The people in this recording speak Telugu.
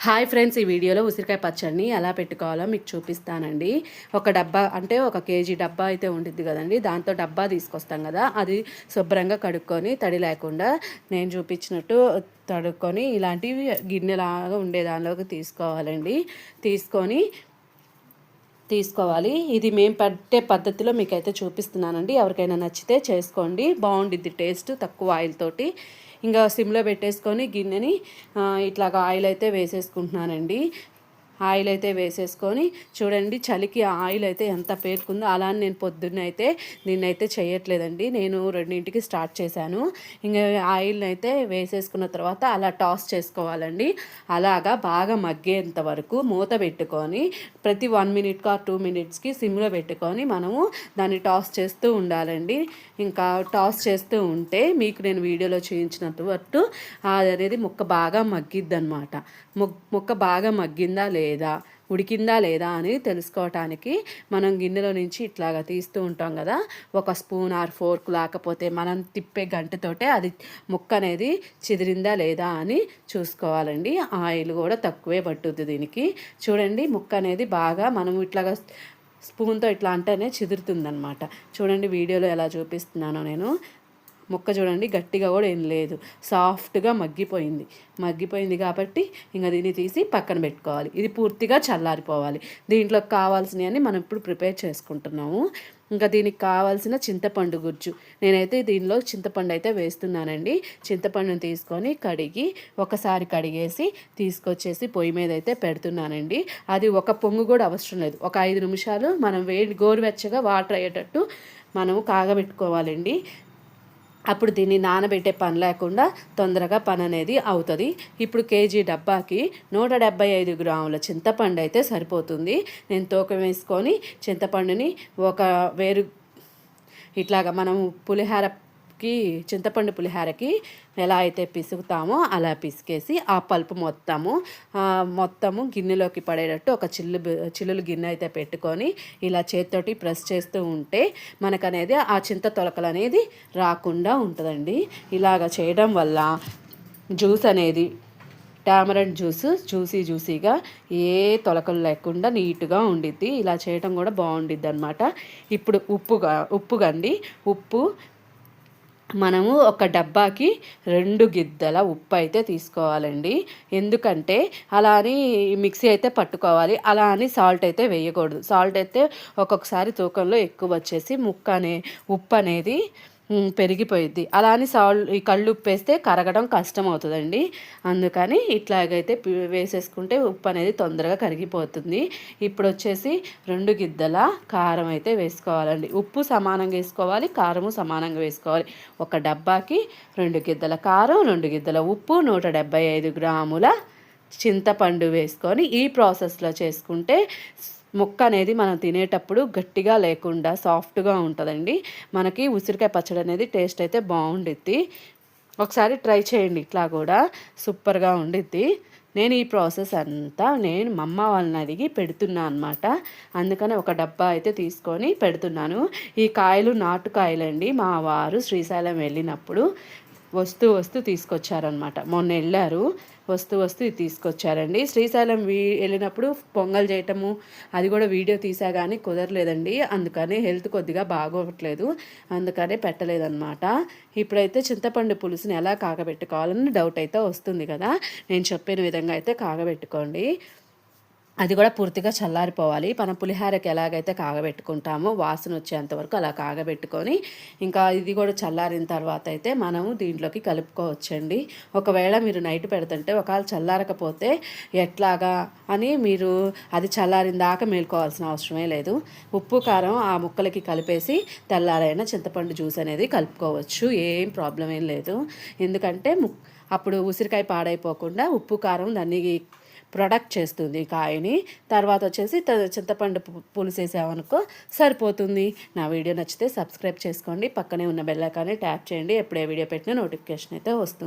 హాయ్ ఫ్రెండ్స్ ఈ వీడియోలో ఉసిరికాయ పచ్చడిని ఎలా పెట్టుకోవాలో మీకు చూపిస్తానండి. ఒక డబ్బా అంటే ఒక కేజీ డబ్బా అయితే ఉంటుంది కదండి. దాంతో డబ్బా తీసుకొస్తాం కదా అది శుభ్రంగా కడుక్కొని తడి లేకుండా నేను చూపించినట్టు తడుక్కొని ఇలాంటివి గిన్నెలాగా ఉండే దానిలోకి తీసుకోవాలండి. తీసుకొని తీసుకోవాలి. ఇది మేము పట్టే పద్ధతిలో మీకైతే చూపిస్తున్నానండి. ఎవరికైనా నచ్చితే చేసుకోండి. బాగుండిద్ది టేస్ట్ తక్కువ ఆయిల్ తోటి. ఇంకా సిమ్లో పెట్టేసుకొని గిన్నెని ఇట్లాగా ఆయిల్ అయితే వేసేసుకుంటున్నానండి. ఆయిల్ అయితే వేసేసుకొని చూడండి చలికి ఆయిల్ అయితే ఎంత పేరుకుందో అలా నేను పొద్దున్న అయితే నిన్నైతే చేయట్లేదండి. నేను రెండింటికి స్టార్ట్ చేశాను. ఇంకా ఆయిల్ని అయితే వేసేసుకున్న తర్వాత అలా టాస్ చేసుకోవాలండి. అలాగా బాగా మగ్గేంత వరకు మూత పెట్టుకొని ప్రతి వన్ మినిట్కి ఆ టూ మినిట్స్కి సిమ్లో పెట్టుకొని మనము దాన్ని టాస్ చేస్తూ ఉండాలండి. ఇంకా టాస్ చేస్తూ ఉంటే మీకు నేను వీడియోలో చూపించినట్టు వరకు అది అనేది ముక్క బాగా మగ్గిద్ది అనమాట ముక్క బాగా మగ్గిందా లేదా లేదా ఉడికిందా లేదా అని తెలుసుకోవటానికి మనం గిన్నెలో నుంచి ఇట్లాగా తీస్తూ ఉంటాం కదా. ఒక స్పూన్ ఆర్ ఫోర్క్ లేకపోతే మనం తిప్పే గంటతోటే అది ముక్క అనేది చిదిరిందా లేదా అని చూసుకోవాలండి. ఆయిల్ కూడా తక్కువే పట్టుద్ది దీనికి. చూడండి ముక్క అనేది బాగా మనం ఇట్లాగా స్పూన్తో ఇట్లా అంటేనే చిదురుతుందనమాట చూడండి వీడియోలో ఎలా చూపిస్తున్నానో నేను. ముక్క చూడండి గట్టిగా కూడా ఏం లేదు. సాఫ్ట్గా మగ్గిపోయింది. మగ్గిపోయింది కాబట్టి ఇంకా దీన్ని తీసి పక్కన పెట్టుకోవాలి. ఇది పూర్తిగా చల్లారిపోవాలి. దీంట్లోకి కావాల్సినవి మనం ఇప్పుడు ప్రిపేర్ చేసుకుంటున్నాము. ఇంకా దీనికి కావాల్సిన చింతపండు గుజ్జు. నేనైతే దీనిలో చింతపండు అయితే వేస్తున్నానండి. చింతపండుని తీసుకొని కడిగి ఒకసారి కడిగేసి తీసుకొచ్చేసి పొయ్యి మీద అయితే పెడుతున్నానండి. అది ఒక పొంగు కూడా అవసరం లేదు. ఒక ఐదు నిమిషాలు మనం వేడి గోరువెచ్చగా వాటర్ అయ్యేటట్టు మనము కాగబెట్టుకోవాలండి. అప్పుడు దీన్ని నానబెట్టే పని లేకుండా తొందరగా పని అనేది అవుతుంది. ఇప్పుడు కేజీ డబ్బాకి నూట డెబ్బై ఐదు గ్రాముల చింతపండు అయితే సరిపోతుంది. నేను తూకం వేసుకొని చింతపండుని ఒక వేరు ఇట్లాగా మనం పులిహార కి చింతపండు పులిహారకి ఎలా అయితే పిసుకుతామో అలా పిసికేసి ఆ పల్పు మొత్తము మొత్తము గిన్నెలోకి పడేటట్టు ఒక చిల్లు చిల్లులు గిన్నె అయితే పెట్టుకొని ఇలా చేతితోటి ప్రెస్ చేస్తూ ఉంటే మనకనేది ఆ చింత తొలకలు అనేది రాకుండా ఉంటుందండి. ఇలాగ చేయడం వల్ల జ్యూస్ అనేది టామరెంట్ జ్యూస్ జ్యూసీ జ్యూసీగా ఏ తొలకలు లేకుండా నీట్గా ఉండిద్ది. ఇలా చేయడం కూడా బాగుండిద్ది అనమాట ఇప్పుడు ఉప్పుగా ఉప్పుగండి. ఉప్పు మనము ఒక డబ్బాకి రెండు గిద్దల ఉప్పు అయితే తీసుకోవాలండి. ఎందుకంటే అలా అని మిక్సీ అయితే పట్టుకోవాలి అలా అని సాల్ట్ అయితే వేయకూడదు. సాల్ట్ అయితే ఒక్కొక్కసారి తూకంలో ఎక్కువ వచ్చేసి ముక్క అనే ఉప్పు అనేది పెరిగిపోయిద్ది. అలా అని సాల్ ఈ కళ్ళు ఉప్పు వేస్తే కరగడం కష్టం అవుతుందండి అందుకని ఇట్లాగైతే వేసేసుకుంటే ఉప్పు అనేది తొందరగా కరిగిపోతుంది. ఇప్పుడు వచ్చేసి రెండు గిద్దల కారం అయితే వేసుకోవాలండి. ఉప్పు సమానంగా వేసుకోవాలి కారము సమానంగా వేసుకోవాలి. ఒక డబ్బాకి రెండు గిద్దల కారం రెండు గిద్దల ఉప్పు నూట డెబ్బై ఐదు గ్రాముల చింతపండు వేసుకొని ఈ ప్రాసెస్లో చేసుకుంటే ముక్క అనేది మనం తినేటప్పుడు గట్టిగా లేకుండా సాఫ్ట్గా ఉంటుందండి. మనకి ఉసిరికాయ పచ్చడి అనేది టేస్ట్ అయితే బాగుండిద్ది ఒకసారి ట్రై చేయండి ఇట్లా కూడా సూపర్గా ఉండిద్ది. నేను ఈ ప్రాసెస్ అంతా నేను మా అమ్మ వాళ్ళని అడిగి పెడుతున్నా అనమాట అందుకనే ఒక డబ్బా అయితే తీసుకొని పెడుతున్నాను. ఈ కాయలు నాటుకాయలండి. మా వారు శ్రీశైలం వెళ్ళినప్పుడు వస్తూ వస్తూ తీసుకొచ్చారనమాట మొన్న వెళ్ళారు వస్తూ వస్తూ ఇది తీసుకొచ్చారండి. శ్రీశైలం వీ వెళ్ళినప్పుడు పొంగల్ చేయటము అది కూడా వీడియో తీసా కానీ కుదరలేదండి. అందుకని హెల్త్ కొద్దిగా బాగోవట్లేదు. అందుకనే పెట్టలేదన్నమాట. ఇప్పుడైతే చింతపండు పులుసుని ఎలా కాగబెట్టుకోవాలని డౌట్ అయితే వస్తుంది కదా. నేను చెప్పిన విధంగా అయితే కాగబెట్టుకోండి. అది కూడా పూర్తిగా చల్లారిపోవాలి. మనం పులిహారకి ఎలాగైతే కాగబెట్టుకుంటామో వాసన వచ్చేంత వరకు అలా కాగబెట్టుకొని ఇంకా ఇది కూడా చల్లారిన తర్వాత అయితే మనము దీంట్లోకి కలుపుకోవచ్చండి. ఒకవేళ మీరు నైట్ పెడుతుంటే ఒకవేళ చల్లారకపోతే ఎట్లాగా అని మీరు అది చల్లారిన దాకా మేలుకోవాల్సిన అవసరమే లేదు. ఉప్పు కారం ఆ ముక్కలకి కలిపేసి తెల్లారైన చింతపండు జ్యూస్ అనేది కలుపుకోవచ్చు. ఏం ప్రాబ్లం ఏం లేదు. ఎందుకంటే అప్పుడు ఉసిరికాయ పాడైపోకుండా ఉప్పు కారం దాన్ని ప్రొడక్ట్ చేస్తుంది కాయని. తర్వాత వచ్చేసి చింతపండు పులుసేసామనుకో సరిపోతుంది. నా వీడియో నచ్చితే సబ్స్క్రైబ్ చేసుకోండి. పక్కనే ఉన్న బెల్లకాన్ని ట్యాప్ చేయండి. ఎప్పుడే వీడియో పెట్టినా నోటిఫికేషన్ అయితే వస్తుంది.